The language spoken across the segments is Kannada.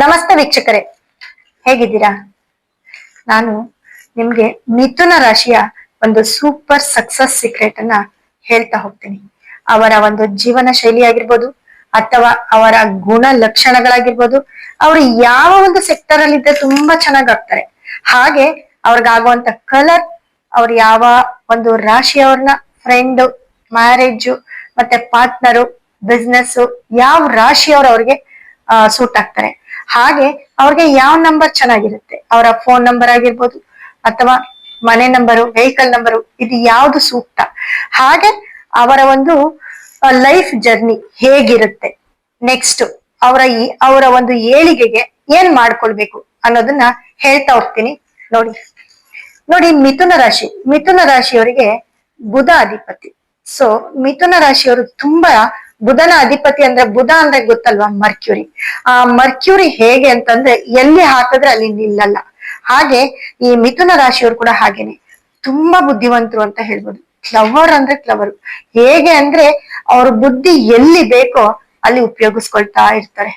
ನಮಸ್ತೆ ವೀಕ್ಷಕರೇ. ಹೇಗಿದ್ದೀರಾ? ನಾನು ನಿಮ್ಗೆ ಮಿಥುನ ರಾಶಿಯ ಒಂದು ಸೂಪರ್ ಸಕ್ಸಸ್ ಸೀಕ್ರೆಟ್ ಅನ್ನ ಹೇಳ್ತಾ ಹೋಗ್ತೀನಿ. ಅವರ ಒಂದು ಜೀವನ ಶೈಲಿ ಆಗಿರ್ಬೋದು ಅಥವಾ ಅವರ ಗುಣ ಲಕ್ಷಣಗಳಾಗಿರ್ಬೋದು, ಅವರು ಯಾವ ಒಂದು ಸೆಕ್ಟರ್ ಅಲ್ಲಿ ಇದ್ರೆ ತುಂಬಾ ಚೆನ್ನಾಗ್ ಆಗ್ತಾರೆ. ಹಾಗೆ ಅವ್ರಿಗಾಗುವಂತ ಕಲರ್ ಅವ್ರು ಯಾವ ಒಂದು ರಾಶಿಯವ್ರನ್ನ ಫ್ರೆಂಡ್ ಮ್ಯಾರೇಜ್ ಮತ್ತೆ ಪಾರ್ಟ್ನರು ಬಿಸ್ನೆಸ್ ಯಾವ ರಾಶಿಯವ್ರು ಅವ್ರಿಗೆ ಸೂಟ್ ಆಗ್ತಾರೆ. ಹಾಗೆ ಅವ್ರಿಗೆ ಯಾವ ನಂಬರ್ ಚೆನ್ನಾಗಿರುತ್ತೆ? ಅವರ ಫೋನ್ ನಂಬರ್ ಆಗಿರ್ಬೋದು ಅಥವಾ ಮನೆ ನಂಬರು ವೆಹಿಕಲ್ ನಂಬರು ಇದು ಯಾವ್ದು ಸೂಕ್ತ? ಹಾಗೆ ಅವರ ಒಂದು ಲೈಫ್ ಜರ್ನಿ ಹೇಗಿರುತ್ತೆ? ನೆಕ್ಸ್ಟ್ ಅವರ ಅವರ ಒಂದು ಏಳಿಗೆಗೆ ಏನ್ ಮಾಡ್ಕೊಳ್ಬೇಕು ಅನ್ನೋದನ್ನ ಹೇಳ್ತಾ ಹೋಗ್ತೀನಿ. ನೋಡಿ ನೋಡಿ ಮಿಥುನ ರಾಶಿ. ಮಿಥುನ ರಾಶಿಯವರಿಗೆ ಬುಧ ಅಧಿಪತಿ. ಸೊ ಮಿಥುನ ರಾಶಿಯವರು ತುಂಬಾ ಬುಧನ ಅಧಿಪತಿ ಅಂದ್ರೆ ಬುಧ ಅಂದ್ರೆ ಗೊತ್ತಲ್ವಾ ಮರ್ಕ್ಯೂರಿ? ಆ ಮರ್ಕ್ಯೂರಿ ಹೇಗೆ ಅಂತಂದ್ರೆ ಎಲ್ಲಿ ಹಾಕಿದ್ರೆ ಅಲ್ಲಿ ನಿಲ್ಲಲ್ಲ. ಹಾಗೆ ಈ ಮಿಥುನ ರಾಶಿಯವರು ಕೂಡ ಹಾಗೇನೆ. ತುಂಬಾ ಬುದ್ಧಿವಂತರು ಅಂತ ಹೇಳ್ಬೋದು. ಕ್ಲವರ್ ಅಂದ್ರೆ ಕ್ಲವರ್ ಹೇಗೆ ಅಂದ್ರೆ ಅವ್ರ ಬುದ್ಧಿ ಎಲ್ಲಿ ಬೇಕೋ ಅಲ್ಲಿ ಉಪಯೋಗಿಸ್ಕೊಳ್ತಾ ಇರ್ತಾರೆ.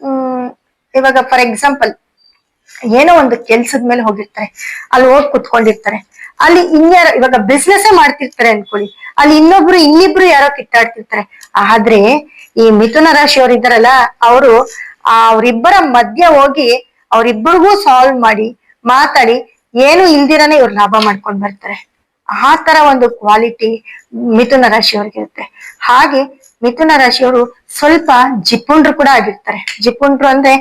ಹ್ಮ್, ಇವಾಗ ಫಾರ್ ಎಕ್ಸಾಂಪಲ್ ಏನೋ ಒಂದು ಕೆಲ್ಸದ ಮೇಲೆ ಹೋಗಿರ್ತಾರೆ. ಅಲ್ಲಿ ಹೋಗಿ ಕುತ್ಕೊಂಡಿರ್ತಾರೆ. ಅಲ್ಲಿ ಇನ್ಯಾರ ಇವಾಗ ಬಿಸ್ನೆಸ್ ಮಾಡ್ತಿರ್ತಾರೆ ಅನ್ಕೊಳ್ಳಿ. ಅಲ್ಲಿ ಇನ್ನೊಬ್ರು ಇನ್ನಿಬ್ರು ಯಾರೋ ಕಿತ್ತಾಡ್ತಿರ್ತಾರೆ. ಆದ್ರೆ ಈ ಮಿಥುನ ರಾಶಿಯವರು ಇದ್ದಾರಲ್ಲ, ಅವರು ಅವರಿಬ್ಬರ ಮಧ್ಯ ಹೋಗಿ ಅವರಿಬ್ಬರಿಗೂ ಸಾಲ್ವ್ ಮಾಡಿ, ಮಾತಾಡಿ ಏನು ಇಲ್ದಿರಾನೆ ಇವ್ರು ಲಾಭ ಮಾಡ್ಕೊಂಡ್ ಬರ್ತಾರೆ. ಆ ತರ ಒಂದು ಕ್ವಾಲಿಟಿ ಮಿಥುನ ರಾಶಿಯವ್ರಿಗೆ ಇರುತ್ತೆ. ಹಾಗೆ ಮಿಥುನ ರಾಶಿಯವರು ಸ್ವಲ್ಪ ಜಿಪುಂಡ್ರು ಕೂಡ ಆಗಿರ್ತಾರೆ. ಜಿಪುಂಡ್ರು ಅಂದ್ರೆ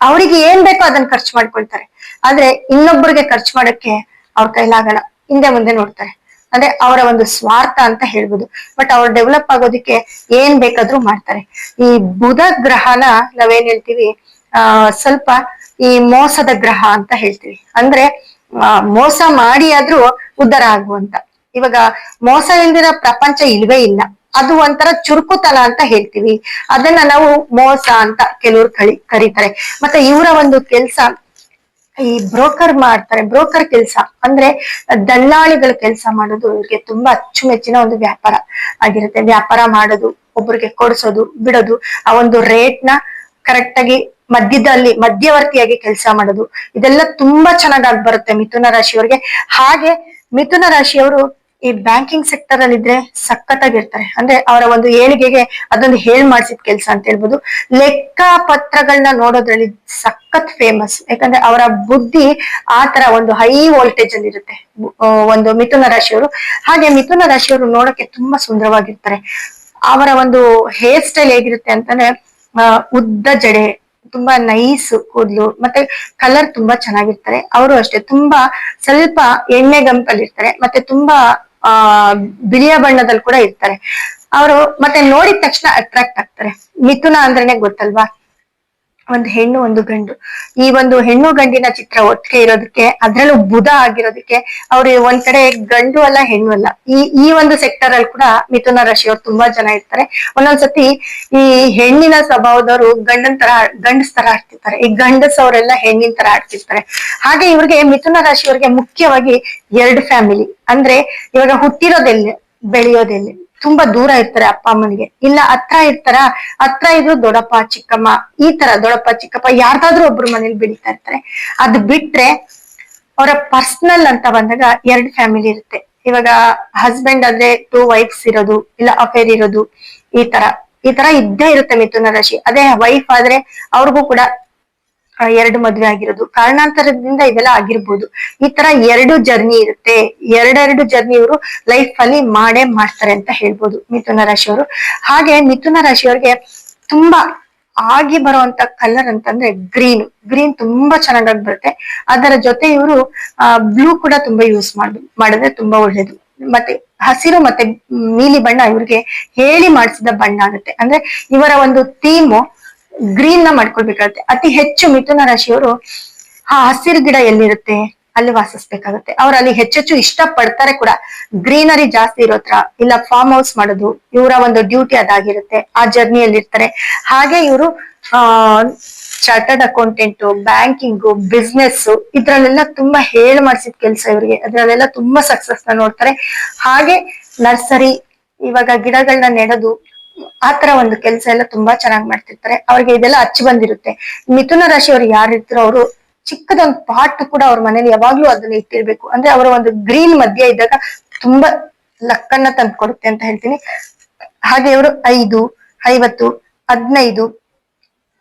ಅವರಿಗೆ ಏನ್ ಬೇಕೋ ಅದನ್ನ ಖರ್ಚು ಮಾಡ್ಕೊಳ್ತಾರೆ. ಆದ್ರೆ ಇನ್ನೊಬ್ಬರಿಗೆ ಖರ್ಚು ಮಾಡಕ್ಕೆ ಅವ್ರ ಕೈಲಾಗಲ್ಲ. ಹಿಂದೆ ಮುಂದೆ ನೋಡ್ತಾರೆ. ಅಂದ್ರೆ ಅವರ ಒಂದು ಸ್ವಾರ್ಥ ಅಂತ ಹೇಳ್ಬೋದು. ಬಟ್ ಅವ್ರು ಡೆವಲಪ್ ಆಗೋದಕ್ಕೆ ಏನ್ ಬೇಕಾದ್ರೂ ಮಾಡ್ತಾರೆ. ಈ ಬುಧ ಗ್ರಹನ ನಾವೇನ್ ಹೇಳ್ತೀವಿ? ಆ, ಸ್ವಲ್ಪ ಈ ಮೋಸದ ಗ್ರಹ ಅಂತ ಹೇಳ್ತೀವಿ. ಅಂದ್ರೆ ಮೋಸ ಮಾಡಿ ಆದ್ರೂ ಉದ್ಧಾರ ಆಗುವಂತ. ಇವಾಗ ಮೋಸ ಇಲ್ದಿರ ಪ್ರಪಂಚ ಇಲ್ವೇ ಇಲ್ಲ. ಅದು ಒಂಥರ ಚುರುಕುತನ ಅಂತ ಹೇಳ್ತೀವಿ. ಅದನ್ನ ನಾವು ಮೋಸ ಅಂತ ಕೆಲವ್ರು ಕಳಿ, ಕರೀತಾರೆ. ಮತ್ತೆ ಇವರ ಒಂದು ಕೆಲ್ಸ ಈ ಬ್ರೋಕರ್ ಮಾಡ್ತಾರೆ, ಬ್ರೋಕರ್ ಕೆಲಸ. ಅಂದ್ರೆ ದಲ್ಲಾಳಿಗಳ ಕೆಲಸ ಮಾಡೋದು ಇವ್ರಿಗೆ ತುಂಬಾ ಅಚ್ಚುಮೆಚ್ಚಿನ ಒಂದು ವ್ಯಾಪಾರ ಆಗಿರುತ್ತೆ. ವ್ಯಾಪಾರ ಮಾಡೋದು, ಒಬ್ರಿಗೆ ಕೊಡ್ಸೋದು, ಬಿಡೋದು, ಆ ಒಂದು ರೇಟ್ನ ಕರೆಕ್ಟ್ ಆಗಿ ಮಧ್ಯದಲ್ಲಿ, ಮಧ್ಯವರ್ತಿಯಾಗಿ ಕೆಲಸ ಮಾಡೋದು. ಇದೆಲ್ಲ ತುಂಬಾ ಚೆನ್ನಾಗಿ ಬರುತ್ತೆ ಮಿಥುನ ರಾಶಿಯವರಿಗೆ. ಹಾಗೆ ಮಿಥುನ ರಾಶಿಯವರು ಈ ಬ್ಯಾಂಕಿಂಗ್ ಸೆಕ್ಟರ್ ಅಲ್ಲಿ ಇದ್ರೆ ಸಖತ್ತಾಗಿರ್ತಾರೆ. ಅಂದ್ರೆ ಅವರ ಒಂದು ಏಳಿಗೆಗೆ ಅದೊಂದು ಹೇಳ್ ಮಾಡಿಸಿದ ಕೆಲಸ ಅಂತ ಹೇಳ್ಬೋದು. ಲೆಕ್ಕ ಪತ್ರಗಳನ್ನ ನೋಡೋದ್ರಲ್ಲಿ ಸಖತ್ ಫೇಮಸ್ ಯಾಕಂದ್ರೆ ಅವರ ಬುದ್ಧಿ ಆ ತರ ಒಂದು ಹೈ ವೋಲ್ಟೇಜ್ ಅಲ್ಲಿ ಇರುತ್ತೆ. ಒಂದು ಮಿಥುನ ರಾಶಿಯವರು. ಹಾಗೆ ಮಿಥುನ ರಾಶಿಯವರು ನೋಡಕ್ಕೆ ತುಂಬಾ ಸುಂದರವಾಗಿರ್ತಾರೆ. ಅವರ ಒಂದು ಹೇರ್ ಸ್ಟೈಲ್ ಹೇಗಿರುತ್ತೆ ಅಂತಂದ್ರೆ ಉದ್ದ ಜಡೆ, ತುಂಬಾ ನೈಸ್ ಕೂದಲು, ಮತ್ತೆ ಕಲರ್ ತುಂಬಾ ಚೆನ್ನಾಗಿರ್ತಾರೆ. ಅವರು ಅಷ್ಟೇ ತುಂಬಾ ಸ್ವಲ್ಪ ಎಣ್ಣೆ ಗಂಪಲ್ಲಿ ಇರ್ತಾರೆ ಮತ್ತೆ ತುಂಬಾ ಆ ಬಿಳಿಯ ಬಣ್ಣದಲ್ಲಿ ಕೂಡ ಇರ್ತಾರೆ. ಅವರು ಮತ್ತೆ ನೋಡಿದ ತಕ್ಷಣ ಅಟ್ರಾಕ್ಟ್ ಆಗ್ತಾರೆ. ಮಿಥುನ ಅಂದ್ರೇನೆ ಗೊತ್ತಲ್ವಾ? ಒಂದು ಹೆಣ್ಣು, ಒಂದು ಗಂಡು. ಈ ಒಂದು ಹೆಣ್ಣು, ಗಂಡಿನ ಚಿತ್ರ ಒಟ್ಟಿಗೆ ಇರೋದಕ್ಕೆ, ಅದ್ರಲ್ಲೂ ಬುಧ ಆಗಿರೋದಕ್ಕೆ ಅವ್ರು ಒಂದ್ ಕಡೆ ಗಂಡು ಅಲ್ಲ, ಹೆಣ್ಣು ಅಲ್ಲ. ಈ ಈ ಒಂದು ಸೆಕ್ಟರ್ ಅಲ್ಲಿ ಕೂಡ ಮಿಥುನ ರಾಶಿಯವ್ರು ತುಂಬಾ ಜನ ಇರ್ತಾರೆ. ಒಂದೊಂದ್ಸತಿ ಈ ಹೆಣ್ಣಿನ ಸ್ವಭಾವದವರು ಗಂಡನ್ ತರ, ಗಂಡಸ್ ತರ ಆಡ್ತಿರ್ತಾರೆ ಈ ಗಂಡಸ್ ಅವರೆಲ್ಲ ಹೆಣ್ಣಿನ ತರ ಆಡ್ತಿರ್ತಾರೆ ಹಾಗೆ ಇವ್ರಿಗೆ ಮಿಥುನ ರಾಶಿಯವರಿಗೆ ಮುಖ್ಯವಾಗಿ ಎರಡು ಫ್ಯಾಮಿಲಿ ಅಂದ್ರೆ ಇವಾಗ ಹುಟ್ಟಿರೋದೆಲ್ಲಿ, ಬೆಳೆಯೋದೆಲ್ಲಿ. ತುಂಬಾ ದೂರ ಇರ್ತಾರೆ ಅಪ್ಪ ಅಮ್ಮನಿಗೆ. ಇಲ್ಲ ಹತ್ರ ಇರ್ತಾರ, ಹತ್ರ ಇದ್ರು ದೊಡ್ಡಪ್ಪ, ಚಿಕ್ಕಮ್ಮ, ಈ ತರ ದೊಡ್ಡಪ್ಪ, ಚಿಕ್ಕಪ್ಪ ಯಾರ್ದಾದ್ರೂ ಒಬ್ರು ಮನೇಲಿ ಬೆಳೀತಾ ಇರ್ತಾರೆ. ಅದ್ ಬಿಟ್ರೆ ಅವರ ಪರ್ಸನಲ್ ಅಂತ ಬಂದಾಗ ಎರಡ್ ಫ್ಯಾಮಿಲಿ ಇರುತ್ತೆ. ಇವಾಗ ಹಸ್ಬೆಂಡ್ ಆದ್ರೆ ಟೂ ವೈಫ್ಸ್ ಇರೋದು, ಇಲ್ಲ ಅಫೇರ್ ಇರೋದು, ಈ ತರ. ಈ ತರ ಇದ್ದೇ ಇರುತ್ತೆ ಮಿಥುನ ರಾಶಿ. ಅದೇ ವೈಫ್ ಆದ್ರೆ ಅವ್ರಿಗೂ ಕೂಡ ಎರಡು ಮದ್ವೆ ಆಗಿರೋದು. ಕಾರಣಾಂತರದಿಂದ ಇದೆಲ್ಲ ಆಗಿರ್ಬೋದು. ಈ ತರ ಎರಡು ಜರ್ನಿ ಇರುತ್ತೆ. ಎರಡೆರಡು ಜರ್ನಿ ಇವರು ಲೈಫ್ ಅಲ್ಲಿ ಮಾಡೇ ಮಾಡ್ತಾರೆ ಅಂತ ಹೇಳ್ಬೋದು ಮಿಥುನ ರಾಶಿಯವರು. ಹಾಗೆ ಮಿಥುನ ರಾಶಿಯವ್ರಿಗೆ ತುಂಬಾ ಆಗಿ ಬರುವಂತ ಕಲರ್ ಅಂತಂದ್ರೆ ಗ್ರೀನ್ ಗ್ರೀನ್ ತುಂಬಾ ಚೆನ್ನಾಗಿ ಬರುತ್ತೆ. ಅದರ ಜೊತೆ ಇವರು ಬ್ಲೂ ಕೂಡ ತುಂಬಾ ಯೂಸ್ ಮಾಡ್, ಮಾಡಿದ್ರೆ ತುಂಬಾ ಒಳ್ಳೇದು. ಮತ್ತೆ ಹಸಿರು ಮತ್ತೆ ನೀಲಿ ಬಣ್ಣ ಇವ್ರಿಗೆ ಹೇಳಿ ಮಾಡಿಸಿದ ಬಣ್ಣ ಆಗುತ್ತೆ. ಅಂದ್ರೆ ಇವರ ಒಂದು ಥೀಮು ಗ್ರೀನ್ನ ಮಾಡ್ಕೊಳ್ಬೇಕಾಗುತ್ತೆ. ಅತಿ ಹೆಚ್ಚು ಮಿಥುನ ರಾಶಿಯವರು ಆ ಹಸಿರು ಗಿಡ ಎಲ್ಲಿರುತ್ತೆ? ಅಲ್ಲಿ ವಾಸಿಸ್ಬೇಕಾಗುತ್ತೆ. ಅವ್ರು ಅಲ್ಲಿ ಹೆಚ್ಚೆಚ್ಚು ಇಷ್ಟ ಪಡ್ತಾರೆ ಕೂಡ. ಗ್ರೀನರಿ ಜಾಸ್ತಿ ಇರೋತ್ರ ಇಲ್ಲ ಫಾರ್ಮ್ ಹೌಸ್ ಮಾಡೋದು, ಇವರ ಒಂದು ಡ್ಯೂಟಿ ಅದಾಗಿರುತ್ತೆ. ಆ ಜರ್ನಿಯಲ್ಲಿ ಇರ್ತಾರೆ. ಹಾಗೆ ಇವರು, ಆ ಚಾರ್ಟರ್ಡ್ ಅಕೌಂಟೆಂಟ್ ಬ್ಯಾಂಕಿಂಗು ಬಿಸ್ನೆಸ್ ಇದ್ರಲ್ಲೆಲ್ಲ ತುಂಬಾ ಹೇಳ್ ಮಾಡಿಸಿದ ಕೆಲಸ ಇವರಿಗೆ. ಅದ್ರಲ್ಲೆಲ್ಲ ತುಂಬಾ ಸಕ್ಸಸ್ನ ನೋಡ್ತಾರೆ. ಹಾಗೆ ನರ್ಸರಿ, ಇವಾಗ ಗಿಡಗಳನ್ನ ನೆಡೋದು ಆತರ ಒಂದು ಕೆಲಸ ಎಲ್ಲ ತುಂಬಾ ಚೆನ್ನಾಗಿ ಮಾಡ್ತಿರ್ತಾರೆ. ಅವ್ರಿಗೆ ಇದೆಲ್ಲ ಹಚ್ಚಿ ಬಂದಿರುತ್ತೆ. ಮಿಥುನ ರಾಶಿಯವರು ಯಾರು ಇರ್ತಾರೋ ಅವರು ಚಿಕ್ಕದೊಂದು ಪಾಟ್ ಕೂಡ ಅವ್ರ ಮನೇಲಿ ಯಾವಾಗ್ಲೂ ಅದನ್ನ ಇಟ್ಟಿರ್ಬೇಕು. ಅಂದ್ರೆ ಅವರ ಒಂದು ಗ್ರೀನ್ ಮಧ್ಯೆ ಇದ್ದಾಗ ತುಂಬಾ ಲಕ್ಕನ್ನ ತಂದ್ಕೊಡುತ್ತೆ ಅಂತ ಹೇಳ್ತೀನಿ. ಹಾಗೆ ಇವರು ಐದು, ಐವತ್ತು, ಹದಿನೈದು,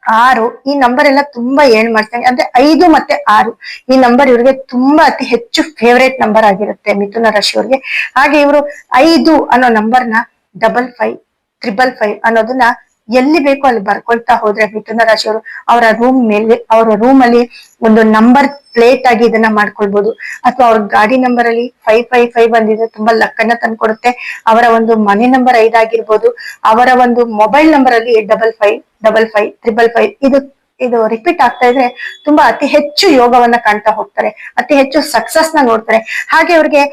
ಆರು ಈ ನಂಬರ್ ಎಲ್ಲ ತುಂಬಾ ಏನ್ ಮಾಡ್ತಾರೆ ಅಂದ್ರೆ ಐದು ಮತ್ತೆ ಆರು ಈ ನಂಬರ್ ಇವ್ರಿಗೆ ತುಂಬಾ ಅತಿ ಹೆಚ್ಚು ಫೇವ್ರೇಟ್ ನಂಬರ್ ಆಗಿರುತ್ತೆ ಮಿಥುನ ರಾಶಿಯವ್ರಿಗೆ. ಹಾಗೆ ಇವರು ಐದು ಅನ್ನೋ ನಂಬರ್ನ ಡಬಲ್ ಫೈವ್ ಟ್ರಿಬಲ್ ಫೈವ್ ಅನ್ನೋದನ್ನ ಎಲ್ಲಿ ಬೇಕೋ ಅಲ್ಲಿ ಬರ್ಕೊಳ್ತಾ ಹೋದ್ರೆ ಮಿಥುನ ರಾಶಿಯವರು ಅವರ ರೂಮ್ ಮೇಲೆ, ಅವರ ರೂಮ್ ಅಲ್ಲಿ ಒಂದು ನಂಬರ್ ಪ್ಲೇಟ್ ಆಗಿ ಇದನ್ನ ಮಾಡ್ಕೊಳ್ಬಹುದು ಅಥವಾ ಅವ್ರ ಗಾಡಿ ನಂಬರ್ ಅಲ್ಲಿ ಫೈವ್ ಫೈವ್ ಫೈವ್ ಬಂದಿದ್ರೆ ತುಂಬಾ ಲಕ್ಕನ್ನ ತಂದ್ಕೊಡುತ್ತೆ. ಅವರ ಒಂದು ಮನೆ ನಂಬರ್ ಐದಾಗಿರ್ಬೋದು ಅವರ ಒಂದು ಮೊಬೈಲ್ ನಂಬರ್ ಅಲ್ಲಿ double five double five triple five ಇದು ಇದು ರಿಪೀಟ್ ಆಗ್ತಾ ಇದ್ರೆ ತುಂಬಾ ಅತಿ ಹೆಚ್ಚು ಯೋಗವನ್ನ ಕಾಣ್ತಾ ಹೋಗ್ತಾರೆ. ಅತಿ ಹೆಚ್ಚು ಸಕ್ಸಸ್ನ ನೋಡ್ತಾರೆ. ಹಾಗೆ ಅವ್ರಿಗೆ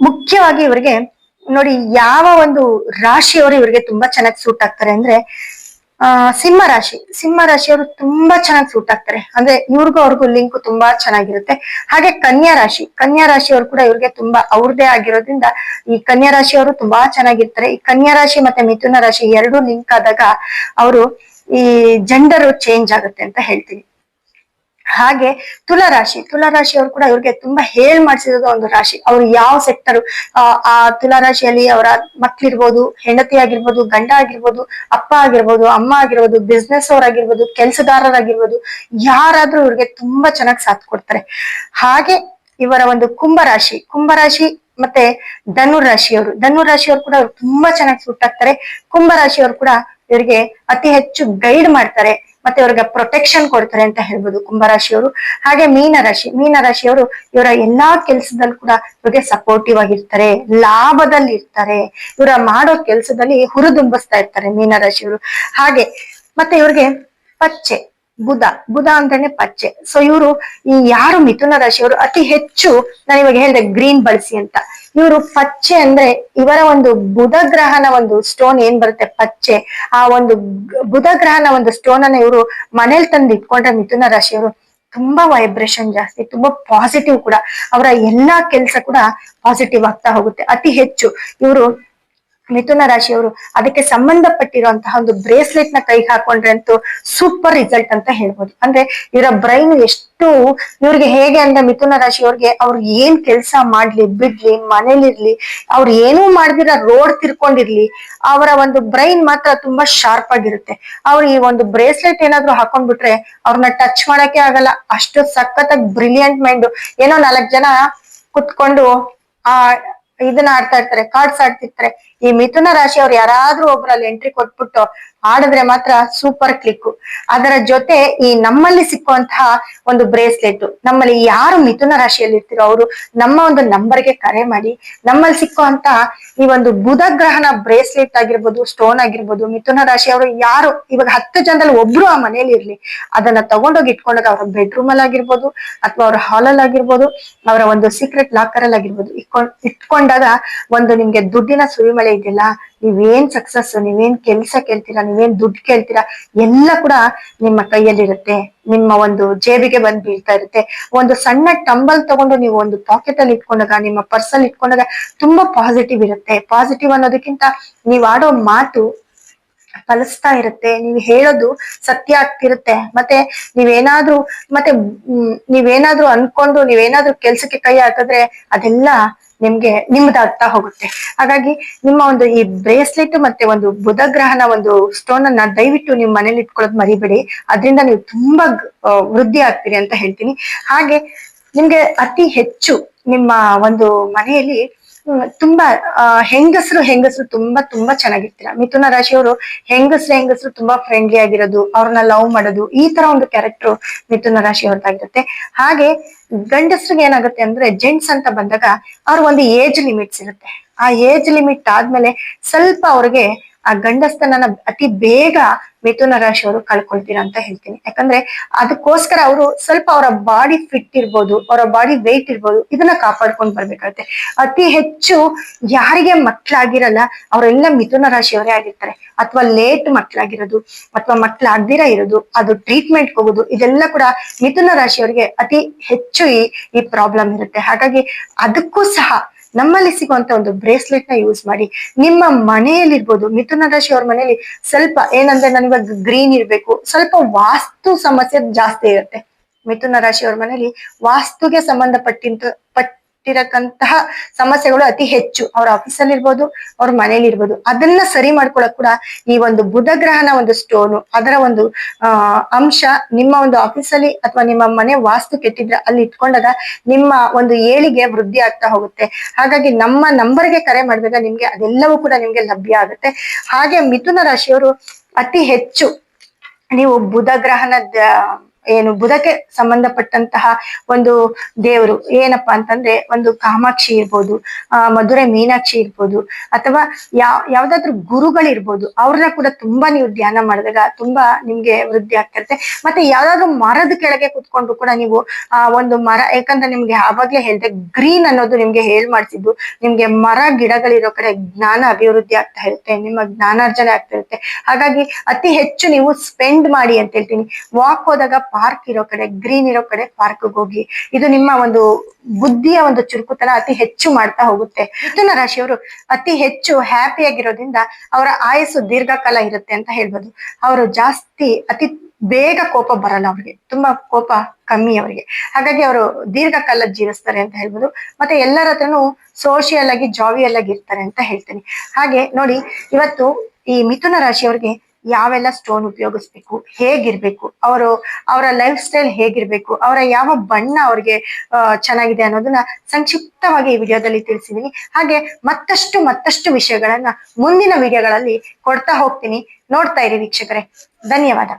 ಮುಖ್ಯವಾಗಿ ಇವರಿಗೆ ನೋಡಿ, ಯಾವ ಒಂದು ರಾಶಿಯವರು ಇವರಿಗೆ ತುಂಬಾ ಚೆನ್ನಾಗಿ ಸೂಟ್ ಆಗ್ತಾರೆ ಅಂದ್ರೆ, ಆ, ಸಿಂಹ ರಾಶಿ. ಸಿಂಹ ರಾಶಿಯವರು ತುಂಬಾ ಚೆನ್ನಾಗಿ ಸೂಟ್ ಆಗ್ತಾರೆ. ಅಂದ್ರೆ ಇವ್ರಿಗೂ ಅವ್ರಿಗೂ ಲಿಂಕ್ ತುಂಬಾ ಚೆನ್ನಾಗಿರುತ್ತೆ. ಹಾಗೆ ಕನ್ಯಾ ರಾಶಿ. ಕನ್ಯಾ ರಾಶಿಯವರು ಕೂಡ ಇವ್ರಿಗೆ ತುಂಬಾ ಅವ್ರದೇ ಆಗಿರೋದ್ರಿಂದ, ಈ ಕನ್ಯಾ ರಾಶಿಯವರು ತುಂಬಾ ಚೆನ್ನಾಗಿರ್ತಾರೆ. ಈ ಕನ್ಯಾ ರಾಶಿ ಮತ್ತೆ ಮಿಥುನ ರಾಶಿ ಎರಡು ಲಿಂಕ್ ಆದಾಗ, ಅವರು ಈ ಜೆಂಡರ್ ಚೇಂಜ್ ಆಗುತ್ತೆ ಅಂತ ಹೇಳ್ತೀನಿ. ಹಾಗೆ ತುಲಾ ರಾಶಿ, ತುಲಾ ಕೂಡ ಇವ್ರಿಗೆ ತುಂಬಾ ಹೇಳ್ ಮಾಡಿಸಿದ ಒಂದು ರಾಶಿ. ಅವ್ರು ಯಾವ ಸೆಕ್ಟರ್ ಆ ತುಲಾ ರಾಶಿಯಲ್ಲಿ ಅವರ ಮಕ್ಳಿರ್ಬೋದು, ಹೆಂಡತಿ ಆಗಿರ್ಬೋದು, ಗಂಡ ಆಗಿರ್ಬೋದು, ಅಪ್ಪ ಆಗಿರ್ಬೋದು, ಅಮ್ಮ ಆಗಿರ್ಬೋದು ಬಿಸ್ನೆಸ್ ಅವ್ರಾಗಿರ್ಬೋದು ಕೆಲ್ಸದಾರರಾಗಿರ್ಬೋದು ಯಾರಾದ್ರೂ ಇವ್ರಿಗೆ ತುಂಬಾ ಚೆನ್ನಾಗಿ ಸಾಥ್ ಕೊಡ್ತಾರೆ. ಹಾಗೆ ಇವರ ಒಂದು ಕುಂಭರಾಶಿ ಕುಂಭರಾಶಿ ಮತ್ತೆ ಧನು ರಾಶಿಯವರು. ಧನು ರಾಶಿಯವರು ಕೂಡ ಅವ್ರು ತುಂಬಾ ಚೆನ್ನಾಗಿ ಸುಟ್ಟಾಗ್ತಾರೆ ಕುಂಭರಾಶಿಯವರು ಕೂಡ ಇವರಿಗೆ ಅತಿ ಹೆಚ್ಚು ಗೈಡ್ ಮಾಡ್ತಾರೆ. ಮತ್ತೆ ಇವ್ರಿಗೆ ಪ್ರೊಟೆಕ್ಷನ್ ಕೊಡ್ತಾರೆ ಅಂತ ಹೇಳ್ಬೋದು ಕುಂಭರಾಶಿಯವರು. ಹಾಗೆ ಮೀನರಾಶಿ ಮೀನರಾಶಿಯವರು ಇವರ ಎಲ್ಲಾ ಕೆಲಸದಲ್ಲಿ ಕೂಡ ಇವ್ರಿಗೆ ಸಪೋರ್ಟಿವ್ ಆಗಿರ್ತಾರೆ, ಲಾಭದಲ್ಲಿ ಇರ್ತಾರೆ. ಇವರ ಮಾಡೋ ಕೆಲಸದಲ್ಲಿ ಹುರಿದುಂಬಿಸ್ತಾ ಇರ್ತಾರೆ ಮೀನರಾಶಿಯವರು ಹಾಗೆ ಮತ್ತೆ ಇವ್ರಿಗೆ ಪಚ್ಚೆ ಬುಧ ಬುಧ ಅಂತಾನೆ ಪಚ್ಚೆ. ಸೊ ಇವರು ಈ ಯಾರು ಮಿಥುನ ರಾಶಿಯವರು ಅತಿ ಹೆಚ್ಚು ನಾನು ಇವಾಗ ಹೇಳಿದೆ ಗ್ರೀನ್ ಬಳಸಿ ಅಂತ. ಇವರು ಪಚ್ಚೆ ಅಂದ್ರೆ ಇವರ ಒಂದು ಬುಧ ಗ್ರಹನ ಒಂದು ಸ್ಟೋನ್ ಏನ್ ಬರುತ್ತೆ? ಪಚ್ಚೆ. ಆ ಒಂದು ಬುಧ ಗ್ರಹನ ಒಂದು ಸ್ಟೋನ್ ಅನ್ನ ಇವರು ಮನೇಲಿ ತಂದು ಇಟ್ಕೊಂಡ್ರೆ ಮಿಥುನ ರಾಶಿಯವರು ತುಂಬಾ ವೈಬ್ರೇಷನ್ ಜಾಸ್ತಿ, ತುಂಬಾ ಪಾಸಿಟಿವ್ ಕೂಡ. ಅವರ ಎಲ್ಲಾ ಕೆಲಸ ಕೂಡ ಪಾಸಿಟಿವ್ ಆಗ್ತಾ ಹೋಗುತ್ತೆ, ಅತಿ ಹೆಚ್ಚು. ಇವರು ಮಿಥುನ ರಾಶಿಯವರು ಅದಕ್ಕೆ ಸಂಬಂಧಪಟ್ಟಿರುವಂತಹ ಒಂದು ಬ್ರೇಸ್ಲೆಟ್ನ ಕೈ ಹಾಕೊಂಡ್ರೆ ಅಂತೂ ಸೂಪರ್ ರಿಸಲ್ಟ್ ಅಂತ ಹೇಳ್ಬೋದು. ಅಂದ್ರೆ ಇವರ ಬ್ರೈನ್ ಎಷ್ಟು ಇವ್ರಿಗೆ ಹೇಗೆ ಅಂದ್ರೆ ಮಿಥುನ ರಾಶಿಯವ್ರಿಗೆ ಅವ್ರು ಏನ್ ಕೆಲಸ ಮಾಡ್ಲಿ, ಬಿಡ್ಲಿ, ಮನೇಲಿರ್ಲಿ, ಅವ್ರು ಏನೂ ಮಾಡ್ದಿರ ರೋಡ್ ತಿರ್ಕೊಂಡಿರ್ಲಿ, ಅವರ ಒಂದು ಬ್ರೈನ್ ಮಾತ್ರ ತುಂಬಾ ಶಾರ್ಪ್ ಆಗಿರುತ್ತೆ. ಅವ್ರು ಈ ಒಂದು ಬ್ರೇಸ್ಲೆಟ್ ಏನಾದ್ರು ಹಾಕೊಂಡ್ಬಿಟ್ರೆ ಅವ್ರನ್ನ ಟಚ್ ಮಾಡಕ್ಕೆ ಆಗಲ್ಲ. ಅಷ್ಟು ಸಖತ್ತಾಗಿ ಬ್ರಿಲಿಯಂಟ್ ಮೈಂಡ್ ಏನೋ ನಾಲ್ಕು ಜನ ಕುತ್ಕೊಂಡು ಆ, ಇದನ್ನ ಆಡ್ತಾ ಇರ್ತಾರೆ ಕಾರ್ಡ್ಸ್ ಆಡ್ತಿರ್ತಾರೆ. ಈ ಮಿಥುನ ರಾಶಿ ಅವ್ರು ಯಾರಾದ್ರೂ ಒಬ್ರಲ್ಲಿ ಎಂಟ್ರಿ ಕೊಟ್ಬಿಟ್ಟು ಆಡಿದ್ರೆ ಮಾತ್ರ ಸೂಪರ್ ಕ್ಲಿಕ್ ಅದರ ಜೊತೆ ಈ ನಮ್ಮಲ್ಲಿ ಸಿಕ್ಕುವಂತಹ ಒಂದು ಬ್ರೇಸ್ಲೆಟ್. ನಮ್ಮಲ್ಲಿ ಯಾರು ಮಿಥುನ ರಾಶಿಯಲ್ಲಿ ಇರ್ತಿರೋ ಅವರು ನಮ್ಮ ಒಂದು ನಂಬರ್ಗೆ ಕರೆ ಮಾಡಿ, ನಮ್ಮಲ್ಲಿ ಸಿಕ್ಕುವಂತ ಈ ಒಂದು ಬುಧ ಗ್ರಹಣ ಬ್ರೇಸ್ಲೆಟ್ ಆಗಿರ್ಬೋದು ಸ್ಟೋನ್ ಆಗಿರ್ಬೋದು, ಮಿಥುನ ರಾಶಿ ಅವರು ಯಾರು, ಇವಾಗ ಹತ್ತು ಜನದಲ್ಲಿ ಒಬ್ರು ಆ ಮನೆಯಲ್ಲಿ ಇರ್ಲಿ, ಅದನ್ನ ತಗೊಂಡೋಗಿ ಇಟ್ಕೊಂಡಾಗ ಅವರ ಬೆಡ್ರೂಮ್ ಅಲ್ಲಿ ಆಗಿರ್ಬೋದು, ಅಥವಾ ಅವ್ರ ಹಾಲ್ ಅಲ್ಲಿ ಆಗಿರ್ಬೋದು, ಅವರ ಒಂದು ಸೀಕ್ರೆಟ್ ಲಾಕರ್ ಅಲ್ಲಿ ಆಗಿರ್ಬೋದು, ಇಟ್ಕೊಂಡ್, ಇಟ್ಕೊಂಡಾಗ ಒಂದು ನಿಮ್ಗೆ ದುಡ್ಡಿನ ಸುರಿಮಳೆ ಇದೆಯಲ್ಲ ನೀವೇನ್ ಸಕ್ಸಸ್ ನೀವೇನ್ ಕೆಲ್ಸ ಕೇಳ್ತೀರಾ, ನೀವೇನ್ ದುಡ್ಡು ಕೇಳ್ತೀರಾ, ಎಲ್ಲ ಕೂಡ ನಿಮ್ಮ ಕೈಯಲ್ಲಿರುತ್ತೆ. ನಿಮ್ಮ ಒಂದು ಜೇಬಿಗೆ ಬಂದ್ ಬೀಳ್ತಾ ಇರುತ್ತೆ. ಒಂದು ಸಣ್ಣ ಟಂಬಲ್ ತಗೊಂಡು ನೀವು ಒಂದು ಪಾಕೆಟ್ ಅಲ್ಲಿ ಇಟ್ಕೊಂಡಾಗ, ನಿಮ್ಮ ಪರ್ಸ್ ಅಲ್ಲಿ ಇಟ್ಕೊಂಡಾಗ ತುಂಬಾ ಪಾಸಿಟಿವ್ ಇರುತ್ತೆ. ಪಾಸಿಟಿವ್ ಅನ್ನೋದಕ್ಕಿಂತ ನೀವ್ ಆಡೋ ಮಾತು ಫಲಿಸ್ತಾ ಇರುತ್ತೆ. ನೀವು ಹೇಳೋದು ಸತ್ಯ ಆಗ್ತಿರುತ್ತೆ. ಮತ್ತೆ ನೀವೇನಾದ್ರೂ ಮತ್ತೆ ನೀವೇನಾದ್ರೂ ಅನ್ಕೊಂಡು, ನೀವೇನಾದ್ರೂ ಕೆಲ್ಸಕ್ಕೆ ಕೈ ಹಾಕಿದ್ರೆ ಅದೆಲ್ಲ ನಿಮ್ಗೆ ನಿಮ್ದಾಗ್ತಾ ಹೋಗುತ್ತೆ. ಹಾಗಾಗಿ ನಿಮ್ಮ ಒಂದು ಈ ಬ್ರೇಸ್ಲೆಟ್ ಮತ್ತೆ ಒಂದು ಬುಧ ಗ್ರಹನ ಒಂದು ಸ್ಟೋನ್ ಅನ್ನ ದಯವಿಟ್ಟು ನಿಮ್ ಮನೇಲಿ ಇಟ್ಕೊಳ್ಳೋದು ಮರಿಬೇಡಿ. ಅದರಿಂದ ನೀವು ತುಂಬಾ ವೃದ್ಧಿ ಆಗ್ತೀರಿ ಅಂತ ಹೇಳ್ತೀನಿ. ಹಾಗೆ ನಿಮ್ಗೆ ಅತಿ ಹೆಚ್ಚು ನಿಮ್ಮ ಒಂದು ಮನೆಯಲ್ಲಿ ತುಂಬಾ ಹೆಂಗಸರು ಹೆಂಗಸರು ತುಂಬಾ ತುಂಬಾ ಚೆನ್ನಾಗಿರ್ತೀರ. ಮಿಥುನ ರಾಶಿಯವರು ಹೆಂಗಸರು ಹೆಂಗಸರು ತುಂಬಾ ಫ್ರೆಂಡ್ಲಿ ಆಗಿರೋದು, ಅವ್ರನ್ನ ಲವ್ ಮಾಡೋದು, ಈ ತರ ಒಂದು ಕ್ಯಾರೆಕ್ಟರ್ ಮಿಥುನ ರಾಶಿಯವ್ರದ್ದಾಗಿರುತ್ತೆ. ಹಾಗೆ, ಗಂಡಸ್ರಿಗೆ ಏನಾಗುತ್ತೆ ಅಂದ್ರೆ ಜೆಂಟ್ಸ್ ಅಂತ ಬಂದಾಗ, ಅವ್ರ ಒಂದು ಏಜ್ ಲಿಮಿಟ್ಸ್ ಇರುತ್ತೆ. ಆ ಏಜ್ ಲಿಮಿಟ್ ಆದ್ಮೇಲೆ ಸ್ವಲ್ಪ ಅವ್ರಿಗೆ ಆ ಗಂಡಸ್ತನನ ಅತಿ ಬೇಗ ಮಿಥುನ ರಾಶಿಯವರು ಕಳ್ಕೊಳ್ತೀರಾ ಅಂತ ಹೇಳ್ತೀನಿ. ಯಾಕಂದ್ರೆ ಅದಕ್ಕೋಸ್ಕರ ಅವರು ಸ್ವಲ್ಪ ಅವರ ಬಾಡಿ ಫಿಟ್ ಇರ್ಬೋದು, ಅವರ ಬಾಡಿ ವೆಯ್ಟ್ ಇರ್ಬೋದು, ಇದನ್ನ ಕಾಪಾಡ್ಕೊಂಡು ಬರ್ಬೇಕಾಗುತ್ತೆ. ಅತಿ ಹೆಚ್ಚು ಯಾರಿಗೆ ಮಕ್ಳಾಗಿರಲ್ಲ ಅವರೆಲ್ಲ ಮಿಥುನ ರಾಶಿಯವರೇ ಆಗಿರ್ತಾರೆ. ಅಥವಾ ಲೇಟ್ ಮಕ್ಳಾಗಿರೋದು ಅಥವಾ ಮಕ್ಳಾಗ್ದಿರ ಇರೋದು, ಅದು ಟ್ರೀಟ್ಮೆಂಟ್ ಹೋಗೋದು, ಇದೆಲ್ಲ ಕೂಡ ಮಿಥುನ ರಾಶಿಯವರಿಗೆ ಅತಿ ಹೆಚ್ಚು ಈ ಪ್ರಾಬ್ಲಮ್ ಇರುತ್ತೆ. ಹಾಗಾಗಿ ಅದಕ್ಕೂ ಸಹ ನಮ್ಮಲ್ಲಿ ಸಿಗುವಂತ ಒಂದು ಬ್ರೇಸ್ಲೆಟ್ನ ಯೂಸ್ ಮಾಡಿ ನಿಮ್ಮ ಮನೆಯಲ್ಲಿ ಇರ್ಬೋದು ಮಿಥುನ ರಾಶಿ ಅವ್ರ ಮನೆಯಲ್ಲಿ ಸ್ವಲ್ಪ ಏನಂದ್ರೆ ನನ್ಗೆ ಗ್ರೀನ್ ಇರ್ಬೇಕು, ಸ್ವಲ್ಪ ವಾಸ್ತು ಸಮಸ್ಯೆ ಜಾಸ್ತಿ ಇರುತ್ತೆ. ಮಿಥುನ ರಾಶಿ ಅವ್ರ ಮನೆಯಲ್ಲಿ ವಾಸ್ತುಗೆ ಸಂಬಂಧಪಟ್ಟಿಂತ ಪಟ್ಟಿರಕ್ಕಂತಹ ಸಮಸ್ಯೆಗಳು ಅತಿ ಹೆಚ್ಚು. ಅವ್ರ ಆಫೀಸಲ್ಲಿ ಇರ್ಬೋದು, ಅವ್ರ ಮನೇಲಿ ಇರ್ಬೋದು. ಅದನ್ನ ಸರಿ ಮಾಡ್ಕೊಳಕ್ ಕೂಡ ಈ ಒಂದು ಬುಧ ಗ್ರಹನ ಒಂದು ಸ್ಟೋನು ಅದರ ಒಂದು ಅಂಶ ನಿಮ್ಮ ಒಂದು ಆಫೀಸಲ್ಲಿ ಅಥವಾ ನಿಮ್ಮ ಮನೆ ವಾಸ್ತು ಕೆಟ್ಟಿದ್ರೆ ಅಲ್ಲಿ ಇಟ್ಕೊಂಡಾಗ ನಿಮ್ಮ ಒಂದು ಏಳಿಗೆ ವೃದ್ಧಿ ಆಗ್ತಾ ಹೋಗುತ್ತೆ. ಹಾಗಾಗಿ ನಮ್ಮ ನಂಬರ್ಗೆ ಕರೆ ಮಾಡಿದಾಗ ನಿಮ್ಗೆ ಅದೆಲ್ಲವೂ ಕೂಡ ನಿಮ್ಗೆ ಲಭ್ಯ ಆಗುತ್ತೆ. ಹಾಗೆ ಮಿಥುನ ರಾಶಿಯವರು ಅತಿ ಹೆಚ್ಚು ನೀವು ಬುಧ ಗ್ರಹನ ಏನು ಬುಧಕ್ಕೆ ಸಂಬಂಧಪಟ್ಟಂತಹ ಒಂದು ದೇವರು ಏನಪ್ಪಾ ಅಂತಂದ್ರೆ ಒಂದು ಕಾಮಾಕ್ಷಿ ಇರ್ಬೋದು, ಆ, ಮಧುರೆ ಮೀನಾಕ್ಷಿ ಇರ್ಬೋದು, ಅಥವಾ ಯಾವ ಯಾವ್ದಾದ್ರು ಗುರುಗಳಿರ್ಬೋದು ಅವ್ರನ್ನ ಕೂಡ ತುಂಬಾ ನೀವು ಧ್ಯಾನ ಮಾಡಿದಾಗ ತುಂಬಾ ನಿಮ್ಗೆ ವೃದ್ಧಿ ಆಗ್ತಿರುತ್ತೆ ಮತ್ತೆ ಯಾವ್ದಾದ್ರು ಮರದ ಕೆಳಗೆ ಕುತ್ಕೊಂಡು ಕೂಡ ನೀವು, ಆ, ಒಂದು ಮರ ಯಾಕಂದ್ರೆ ನಿಮ್ಗೆ ಆವಾಗ್ಲೇ ಹೇಳ್ದೆ ಗ್ರೀನ್ ಅನ್ನೋದು ನಿಮ್ಗೆ ಹೇಳ್ ಮಾಡ್ತಿದ್ದು ನಿಮ್ಗೆ ಮರ ಗಿಡಗಳಿರೋ ಕಡೆ ಜ್ಞಾನ ಅಭಿವೃದ್ಧಿ ಆಗ್ತಾ ಇರುತ್ತೆ, ನಿಮ್ಮ ಜ್ಞಾನಾರ್ಜನೆ ಆಗ್ತಾ ಇರುತ್ತೆ. ಹಾಗಾಗಿ ಅತಿ ಹೆಚ್ಚು ನೀವು ಸ್ಪೆಂಡ್ ಮಾಡಿ ಅಂತ ಹೇಳ್ತೀನಿ. ವಾಕ್ ಹೋದಾಗ ಪಾರ್ಕ್ ಇರೋ ಕಡೆ ಗ್ರೀನ್ ಇರೋ ಕಡೆ ಪಾರ್ಕ್ ಹೋಗಿ, ಇದು ನಿಮ್ಮ ಒಂದು ಬುದ್ಧಿಯ ಒಂದು ಚುರುಕುತನ ಅತಿ ಹೆಚ್ಚು ಮಾಡ್ತಾ ಹೋಗುತ್ತೆ. ಮಿಥುನ ರಾಶಿಯವರು ಅತಿ ಹೆಚ್ಚು ಹ್ಯಾಪಿಯಾಗಿರೋದ್ರಿಂದ ಅವರ ಆಯಸ್ಸು ದೀರ್ಘಕಾಲ ಇರುತ್ತೆ ಅಂತ ಹೇಳ್ಬೋದು. ಅವರು ಜಾಸ್ತಿ, ಅತಿ ಬೇಗ ಕೋಪ ಬರಲ್ಲ ಅವ್ರಿಗೆ. ತುಂಬಾ ಕೋಪ ಕಮ್ಮಿ ಅವರಿಗೆ. ಹಾಗಾಗಿ ಅವರು ದೀರ್ಘಕಾಲ ಜೀವಿಸ್ತಾರೆ ಅಂತ ಹೇಳ್ಬೋದು. ಮತ್ತೆ ಎಲ್ಲರ ಹತ್ರನು ಸೋಷಿಯಲ್ ಆಗಿ ಜಾವಿಯಲ್ ಆಗಿ ಇರ್ತಾರೆ ಅಂತ ಹೇಳ್ತೀನಿ. ಹಾಗೆ ನೋಡಿ, ಇವತ್ತು ಈ ಮಿಥುನ ರಾಶಿಯವರಿಗೆ ಯಾವೆಲ್ಲ ಸ್ಟೋನ್ ಉಪಯೋಗಿಸ್ಬೇಕು, ಹೇಗಿರ್ಬೇಕು, ಅವರು ಅವರ ಲೈಫ್ ಸ್ಟೈಲ್ ಹೇಗಿರ್ಬೇಕು, ಅವರ ಯಾವ ಬಣ್ಣ ಅವ್ರಿಗೆ ಚೆನ್ನಾಗಿದೆ ಅನ್ನೋದನ್ನ ಸಂಕ್ಷಿಪ್ತವಾಗಿ ಈ ವಿಡಿಯೋದಲ್ಲಿ ತಿಳಿಸಿದೀನಿ. ಹಾಗೆ ಮತ್ತಷ್ಟು ಮತ್ತಷ್ಟು ವಿಷಯಗಳನ್ನ ಮುಂದಿನ ವಿಡಿಯೋಗಳಲ್ಲಿ ಕೊಡ್ತಾ ಹೋಗ್ತೀನಿ. ನೋಡ್ತಾ ಇರಿ ವೀಕ್ಷಕರೇ. ಧನ್ಯವಾದ.